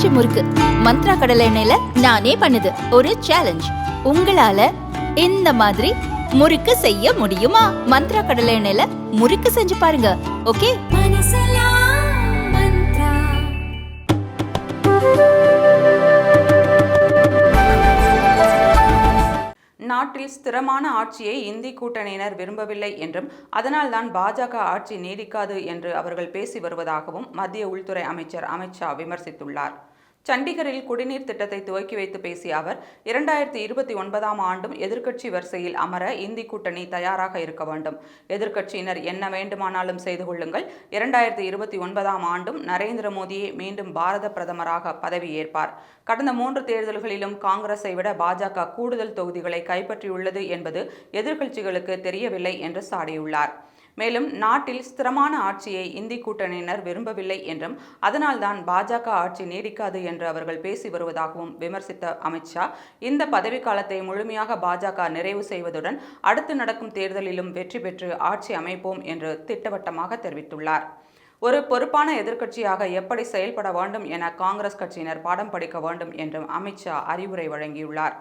ஆச்சி முறுக்கு. மந்த்ரா கடலை எண்ணெயில நானே பண்ணுது. ஒரு சேலஞ்ச் உங்களால இந்த மாதிரி முறுக்கு செய்ய முடியுமா? மந்த்ரா கடலை எண்ணெயில முறுக்கு செஞ்சு பாருங்க. ஓகே? நாட்டில் ஸ்திரமான ஆட்சியை இந்தி கூட்டணியினர் விரும்பவில்லை என்றும் அதனால்தான் பாஜக ஆட்சி நீடிக்காது என்று அவர்கள் பேசி வருவதாகவும் மத்திய உள்துறை அமைச்சர் அமித்ஷா விமர்சித்துள்ளார். சண்டிகரில் குடிநீர் திட்டத்தை துவக்கி வைத்து பேசிய அவர் இரண்டாயிரத்தி இருபத்தி ஒன்பதாம் ஆண்டும் எதிர்க்கட்சி வரிசையில் அமர இந்தி கூட்டணி தயாராக இருக்க வேண்டும். எதிர்க்கட்சியினர் என்ன வேண்டுமானாலும் செய்து கொள்ளுங்கள். இரண்டாயிரத்தி இருபத்தி ஒன்பதாம் ஆண்டும் நரேந்திர மோடியே மீண்டும் பாரத பிரதமராக பதவி ஏற்பார். கடந்த மூன்று தேர்தல்களிலும் காங்கிரஸை விட பாஜக கூடுதல் தொகுதிகளை கைப்பற்றியுள்ளது என்பது எதிர்க்கட்சிகளுக்கு தெரியவில்லை என்று சாடியுள்ளார். மேலும் நாட்டில் ஸ்திரமான ஆட்சியை இந்தி கூட்டணியினர் விரும்பவில்லை என்றும் அதனால்தான் பாஜக ஆட்சி நீடிக்காது என்று அவர்கள் பேசி வருவதாகவும் விமர்சித்த அமித்ஷா இந்த பதவிக்காலத்தை முழுமையாக பாஜக நிறைவு செய்வதுடன் அடுத்து நடக்கும் தேர்தலிலும் வெற்றி பெற்று ஆட்சி அமைப்போம் என்று திட்டவட்டமாக தெரிவித்துள்ளார். ஒரு பொறுப்பான எதிர்க்கட்சியாக எப்படி செயல்பட வேண்டும் என காங்கிரஸ் கட்சியினர் பாடம் படிக்க வேண்டும் என்றும் அமித்ஷா அறிவுரை வழங்கியுள்ளார்.